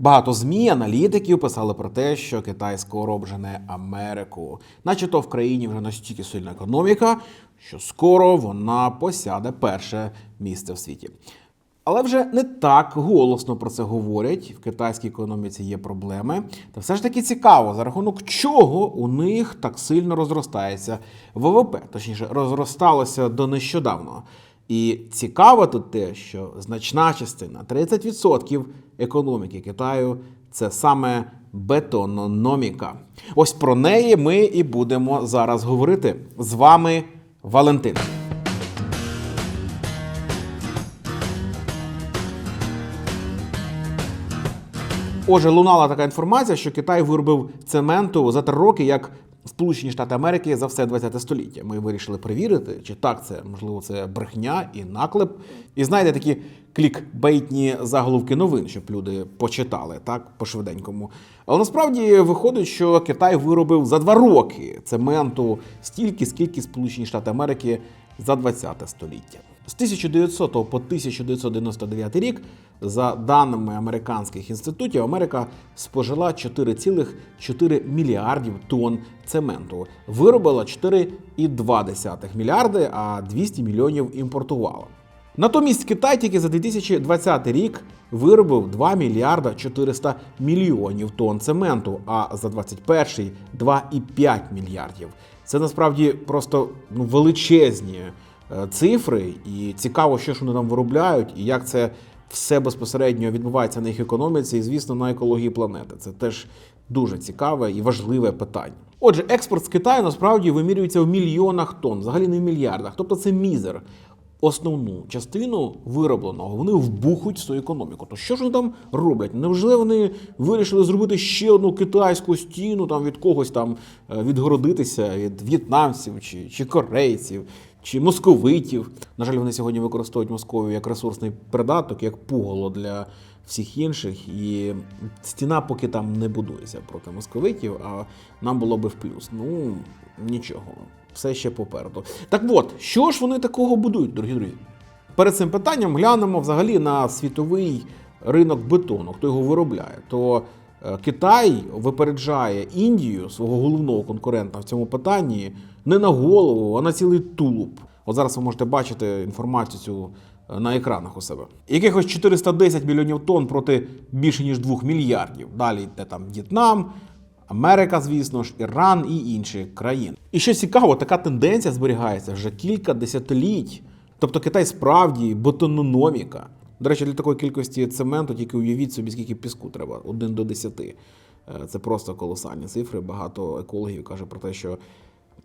Багато змі аналітиків писали про те, що Китай скоро обжене Америку, начебто в країні вже настільки сильна економіка, що скоро вона посяде перше місце в світі. Але вже не так голосно про це говорять. В китайській економіці є проблеми. Та все ж таки цікаво, за рахунок чого у них так сильно розростається ВВП, точніше, розросталося до нещодавно. І цікаво тут те, що значна частина 30% економіки Китаю це саме бетономіка. Ось про неї ми і будемо зараз говорити. З вами Валентин. Отже, лунала така інформація, що Китай виробив цементу за три роки як Сполучені Штати Америки за все 20 століття. Ми вирішили перевірити, чи так це можливо це брехня і наклеп. І знаєте, такі клікбейтні заголовки новин, щоб люди почитали так по швиденькому. Але насправді виходить, що Китай виробив за два роки цементу стільки, скільки Сполучені Штати Америки за 20 століття. З 1900 по 1999 рік, за даними американських інститутів, Америка спожила 4,4 мільярдів тонн цементу, виробила 4,2 мільярди, а 200 мільйонів імпортувала. Натомість Китай тільки за 2020 рік виробив 2 мільярда 400 мільйонів тонн цементу, а за 2021 – 2,5 мільярдів. Це насправді просто ну, величезні цифри, і цікаво, що ж вони там виробляють, і як це все безпосередньо відбувається на їх економіці, і звісно, на екології планети. Це теж дуже цікаве і важливе питання. Отже, експорт з Китаю насправді вимірюється в мільйонах тонн, взагалі не в мільярдах. Тобто це мізер. Основну частину виробленого вони вбухуть в свою економіку. То що ж вони там роблять? Невже вони вирішили зробити ще одну китайську стіну там від когось там е, відгородитися від в'єтнамців чи, чи корейців? Чи московитів. На жаль, вони сьогодні використовують Московію як ресурсний придаток, як пугало для всіх інших. І стіна поки там не будується проти московитів, а нам було би в плюс. Ну нічого, все ще попереду. Так от, що ж вони такого будують, дорогі друзі? Перед цим питанням глянемо взагалі на світовий ринок бетону, хто його виробляє. То е, Китай випереджає Індію, свого головного конкурента в цьому питанні, не на голову, а на цілий тулуб. От зараз ви можете бачити інформацію цю е, на екранах у себе. Якихось 410 мільйонів тонн проти більше ніж 2 мільярдів. Далі йде там В'єтнам, Америка, звісно ж, Іран і інші країни. І що цікаво, така тенденція зберігається вже кілька десятиліть. Тобто Китай справді бетономіка. До речі, для такої кількості цементу тільки уявіть собі, скільки піску треба 1 до 10. Е, Це просто колосальні цифри. Багато екологів каже про те, що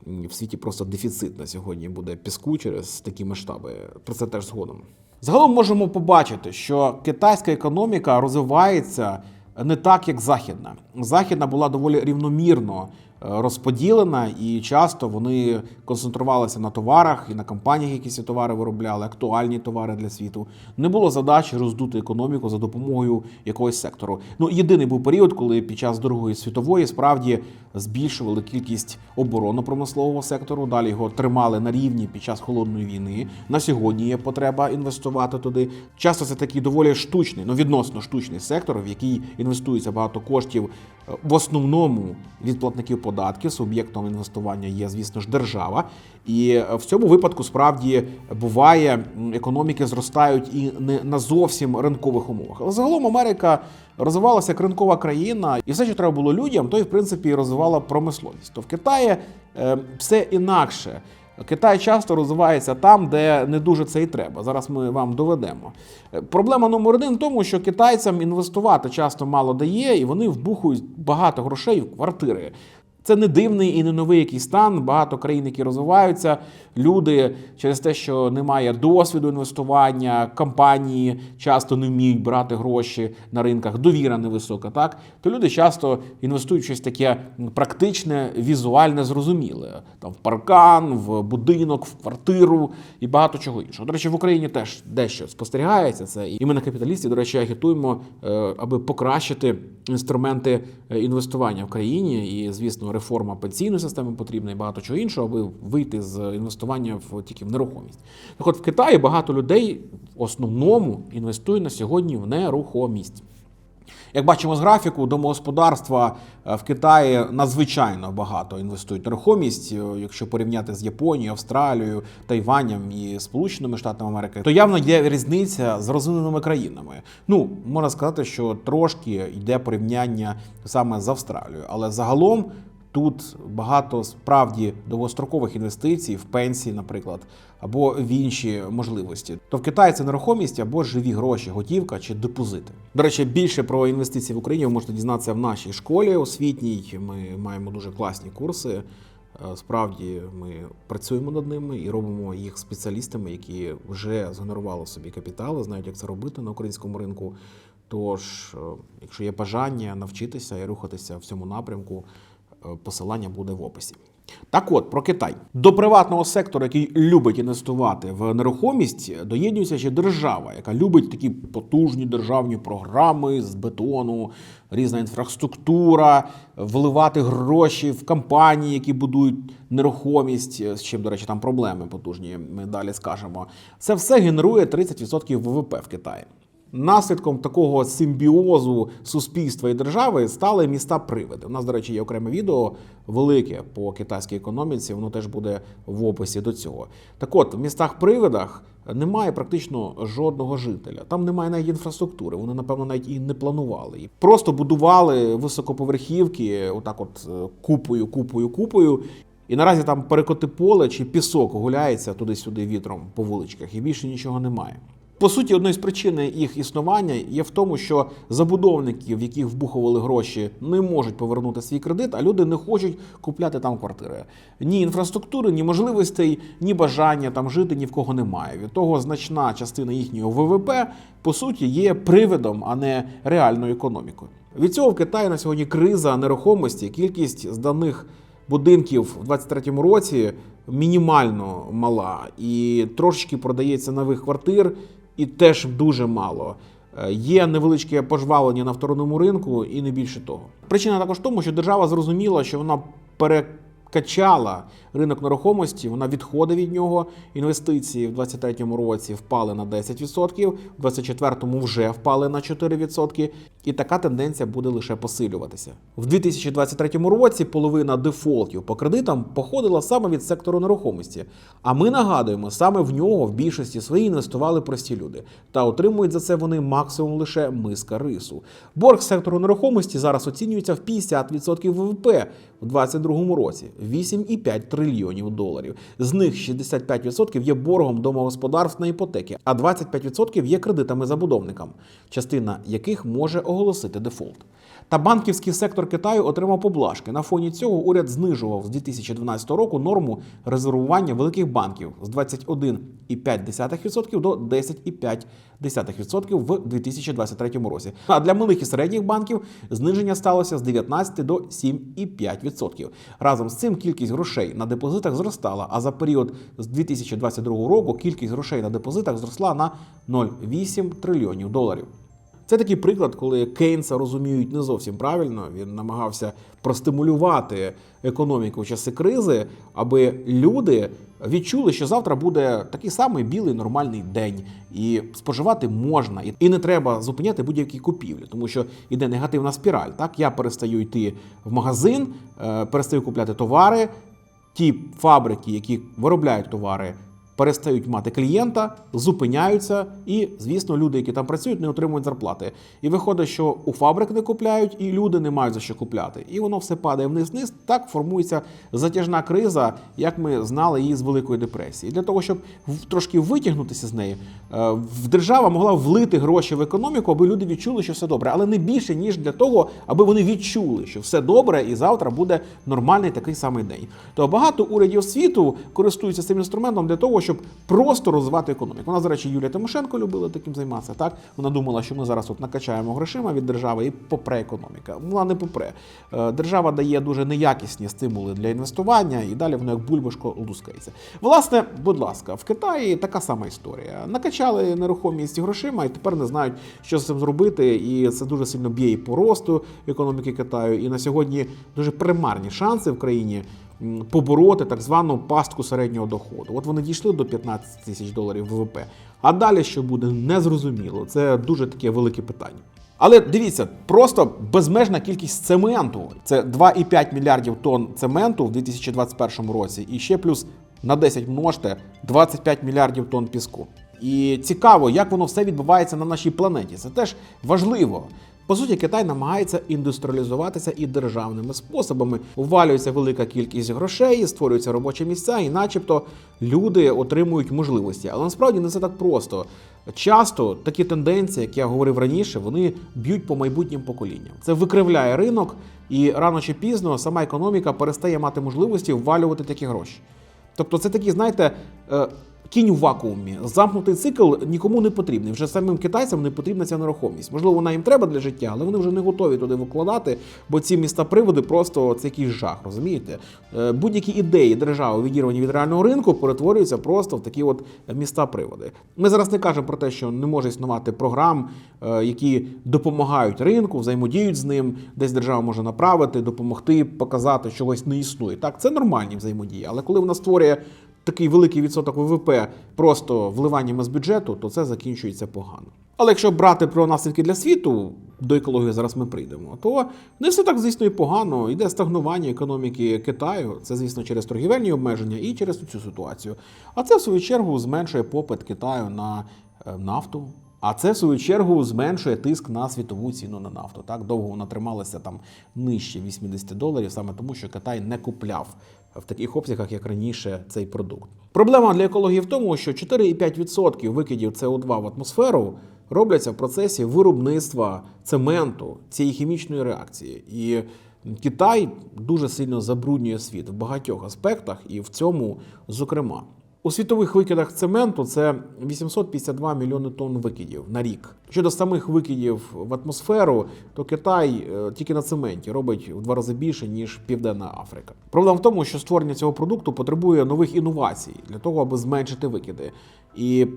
в світі просто дефіцит на сьогодні буде піску через такі масштаби. Про це теж згодом. Загалом можемо побачити, що китайська економіка розвивається не так, як західна. Західна була доволі рівномірно розподілена, і часто вони концентрувалися на товарах і на компаніях, які ці товари виробляли, актуальні товари для світу. Не було задачі роздути економіку за допомогою якогось сектору. Ну єдиний був період, коли під час Другої світової справді збільшували кількість оборонно-промислового сектору. Далі його тримали на рівні під час холодної війни. На сьогодні є потреба інвестувати туди. Часто це такий доволі штучний, ну відносно штучний сектор, в який інвестується багато коштів. е, В основному від платників податків суб'єктом інвестування є, звісно ж, держава. І е, в цьому випадку справді буває, економіки зростають і не на зовсім ринкових умовах. Але загалом Америка розвивалася як ринкова країна, і все, що треба було людям, то і в принципі розвивала промисловість. То в Китаї е, все інакше. Китай часто розвивається там, де не дуже це і треба. Зараз ми вам доведемо. Е, Проблема номер один в тому, що китайцям інвестувати часто мало дає, і вони вбухують багато грошей в квартири. Це не дивний і не новий якийсь стан. Багато країн, які розвиваються, люди через те, що немає досвіду інвестування, компанії часто не вміють брати гроші на ринках, довіра невисока. Так то люди часто інвестують в щось таке практичне, візуальне, зрозуміле. Там в паркан, в будинок, в квартиру і багато чого іншого. До речі, в Україні теж дещо спостерігається це. І ми на капіталісті, до речі, агітуємо, е, аби покращити інструменти е, інвестування в країні. І, звісно, реформа пенсійної системи потрібна і багато чого іншого, аби вийти з інвестування в тільки в нерухомість. Так от в Китаї багато людей в основному інвестує на сьогодні в нерухомість. Як бачимо з графіку, домогосподарства е, в Китаї надзвичайно багато інвестують нерухомість. Е, Якщо порівняти з Японією, Австралією, Тайванем і Сполученими Штатами Америки, то явно є різниця з розвиненими країнами. Ну можна сказати, що трошки йде порівняння саме з Австралією, але загалом. Тут багато справді довгострокових інвестицій в пенсії, наприклад, або в інші можливості. То в Китаї це нерухомість або живі гроші, готівка чи депозити. До речі, більше про інвестиції в Україні ви можете дізнатися в нашій школі освітній. Ми маємо дуже класні курси. Е, Справді ми працюємо над ними і робимо їх спеціалістами, які вже згенерували собі капітали, знають, як це робити на українському ринку. Тож, е, якщо є бажання навчитися і рухатися в цьому напрямку, посилання буде в описі. Так от про Китай до приватного сектору, який любить інвестувати в нерухомість, доєднується ще держава, яка любить такі потужні державні програми з бетону, різна інфраструктура, вливати гроші в компанії, які будують нерухомість, з чим, до речі, там проблеми потужні. Ми далі скажемо. Це все генерує 30% ВВП в Китаї. Наслідком такого симбіозу суспільства і держави стали міста привиди. У нас, до речі, є окреме відео велике по китайській економіці. Воно теж буде в описі до цього. Так от, в містах привидах немає практично жодного жителя. Там немає навіть інфраструктури. Вони, напевно, навіть і не планували. Просто будували високоповерхівки, отак, от е, купою, купою, купою. І наразі там перекоти поле чи пісок гуляється туди-сюди вітром по вуличках, і більше нічого немає. По суті, одною з причин їх існування є в тому, що забудовники, в яких вбухували гроші, не можуть повернути свій кредит, а люди не хочуть купляти там квартири. Ні інфраструктури, ні можливостей, ні бажання там жити ні в кого немає. Від того значна частина їхнього ВВП по суті є привидом, а не реальною економікою. Від цього в Китаї на сьогодні криза нерухомості, кількість зданих будинків у 23-му році мінімально мала, і трошечки продається нових квартир, і теж дуже мало. Е, Є невеличке пожвавлення на вторинному ринку, і не більше того. Причина також в тому, що держава зрозуміла, що вона перекачала ринок нерухомості, вона відходить від нього. Інвестиції в 2023 році впали на 10%, в 2024 вже впали на 4%, і така тенденція буде лише посилюватися. В 2023 році половина дефолтів по кредитам походила саме від сектору нерухомості. А ми нагадуємо, саме в нього в більшості своїй інвестували прості люди, та отримують за це вони максимум лише миска рису. Борг сектору нерухомості зараз оцінюється в 50% ВВП у 2022 році 8,5 трильйонів доларів. З них 65% є боргом домогосподарств на іпотеки, а 25% є кредитами забудовникам, частина яких може оголосити дефолт. Та банківський сектор Китаю отримав поблажки. На фоні цього уряд знижував з 2012 року норму резервування великих банків з 21,5% до 10,5% в 2023 році. А для малих і середніх банків зниження сталося з 19 до 7,5%. Разом з цим кількість грошей на депозитах зростала, а за період з 2022 року кількість грошей на депозитах зросла на 0,8 трильйонів доларів. Це такий приклад, коли Кейнса розуміють не зовсім правильно. Він намагався простимулювати економіку в часи кризи, аби люди відчули, що завтра буде такий самий білий нормальний день, і споживати можна, і- не треба зупиняти будь-які купівлі, тому що іде негативна спіраль. Так я перестаю йти в магазин, е, перестаю купляти товари. Ті фабрики, які виробляють товари, перестають мати клієнта, зупиняються, і, звісно, люди, які там працюють, не отримують зарплати. І виходить, що у фабрик не купляють, і люди не мають за що купляти. І воно все падає вниз-вниз. Так формується затяжна криза, як ми знали її з Великої депресії. Для того, щоб трошки витягнутися з неї, е, держава могла влити гроші в економіку, аби люди відчули, що все добре, але не більше ніж для того, аби вони відчули, що все добре, і завтра буде нормальний такий самий день. То багато урядів світу користуються цим інструментом для того, щоб просто розвивати економіку. Вона, до речі, Юлія Тимошенко любила таким займатися. Так вона думала, що ми зараз от накачаємо грошима від держави і попре економіка. Вона не попре. Е, Держава дає дуже неякісні стимули для інвестування, і далі воно як бульбашко лускається. Власне, будь ласка, в Китаї така сама історія. Накачали нерухомість грошима і тепер не знають, що з цим зробити. І це дуже сильно б'є і по росту економіки Китаю. І на сьогодні дуже примарні шанси в країні побороти так звану пастку середнього доходу. От вони дійшли до 15 тисяч доларів ВВП. А далі що буде, незрозуміло. Це дуже таке велике питання. Але дивіться, просто безмежна кількість цементу. Це 2,5 мільярдів тонн цементу в 2021 році, і ще плюс на 10 множте 25 мільярдів тонн піску. І цікаво, як воно все відбувається на нашій планеті. Це теж важливо. По суті, Китай намагається індустріалізуватися і державними способами. Увалюється велика кількість грошей, створюються робочі місця, і, начебто, люди отримують можливості. Але насправді не все так просто. Часто такі тенденції, як я говорив раніше, вони б'ють по майбутнім поколінням. Це викривляє ринок, і рано чи пізно сама економіка перестає мати можливості ввалювати такі гроші. Тобто, це такі, знаєте, е, кінь у вакуумі. Замкнутий цикл нікому не потрібний. Вже самим китайцям не потрібна ця нерухомість. Можливо, вона їм треба для життя, але вони вже не готові туди викладати, бо ці міста приводи просто це якийсь жах, розумієте? Е, Будь-які ідеї держави відірвані від реального ринку перетворюються просто в такі от міста приводи. Ми зараз не кажемо про те, що не може існувати програм, е, які допомагають ринку, взаємодіють з ним, десь держава може направити, допомогти, показати, що чогось не існує. Так, це нормальні взаємодії, але коли вона створює такий великий відсоток ВВП просто вливаннями з бюджету, то це закінчується погано. Але якщо брати про наслідки для світу, до екології зараз ми прийдемо, то не все так, звісно, і погано. Йде стагнування економіки Китаю. Це, звісно, через торгівельні обмеження і через цю ситуацію. А це, в свою чергу, зменшує попит Китаю на е, нафту. А це в свою чергу зменшує тиск на світову ціну на нафту. Так довго вона трималася там нижче 80 доларів, саме тому, що Китай не купляв в таких обсягах, як раніше, цей продукт. Проблема для екології в тому, що 4,5% викидів СО2 в атмосферу робляться в процесі виробництва цементу цієї хімічної реакції. І Китай дуже сильно забруднює світ в багатьох аспектах, і в цьому, зокрема. У світових викидах цементу це 852 мільйони тонн викидів на рік. Щодо самих викидів в атмосферу, то Китай е, тільки на цементі робить в два рази більше ніж Південна Африка. Проблема в тому, що створення цього продукту потребує нових інновацій для того, аби зменшити викиди. І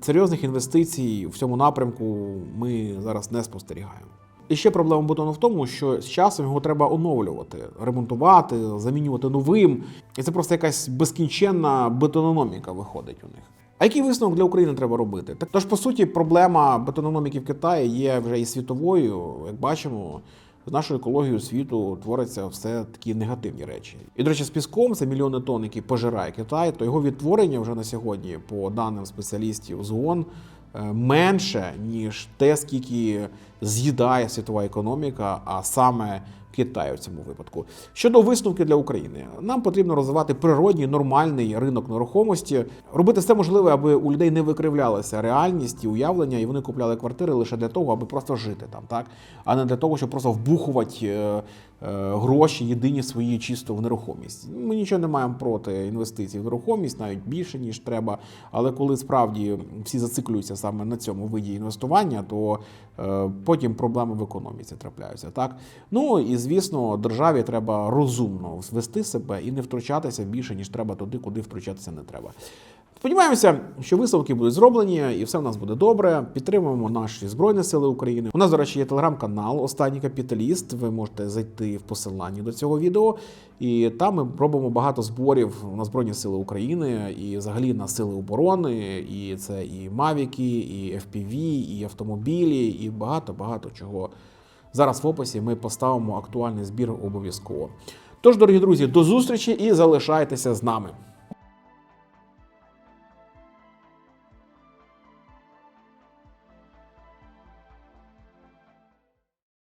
серйозних інвестицій в цьому напрямку ми зараз не спостерігаємо. І ще проблема бетону в тому, що з часом його треба оновлювати, ремонтувати, замінювати новим. І це просто якась безкінченна бетономіка виходить у них. А який висновок для України треба робити? Так тож, по суті, проблема бетономіки в Китаї є вже і світовою. Як бачимо, з нашою екологією світу творяться все такі негативні речі. І, до речі, з піском це мільйони тонн, які пожирає Китай, то його відтворення вже на сьогодні, по даним спеціалістів з ООН, менше, ніж те, скільки з'їдає світова економіка, а саме Китай у цьому випадку. Щодо висновки для України, нам потрібно розвивати природній нормальний ринок нерухомості, робити все можливе, аби у людей не викривлялася реальність і уявлення, і вони купляли квартири лише для того, аби просто жити там, так а не для того, щоб просто вбухувати е, гроші єдині свої чисто в нерухомість. Ми нічого не маємо проти інвестицій в нерухомість, навіть більше ніж треба. Але коли справді всі зациклюються саме на цьому виді інвестування, то е, потім проблеми в економіці трапляються. Так ну і звісно, державі треба розумно вести себе і не втручатися більше ніж треба туди, куди втручатися не треба. Сподіваємося, що висновки будуть зроблені, і все в нас буде добре. Підтримуємо наші збройні сили України. У нас, до речі, є телеграм-канал Останній капіталіст. Ви можете зайти в посиланні до цього відео, і там ми робимо багато зборів на збройні сили України і взагалі на сили оборони. І це і мавіки, і FPV, і автомобілі, і багато багато чого. Зараз в описі ми поставимо актуальний збір обов'язково. Тож, дорогі друзі, до зустрічі і залишайтеся з нами.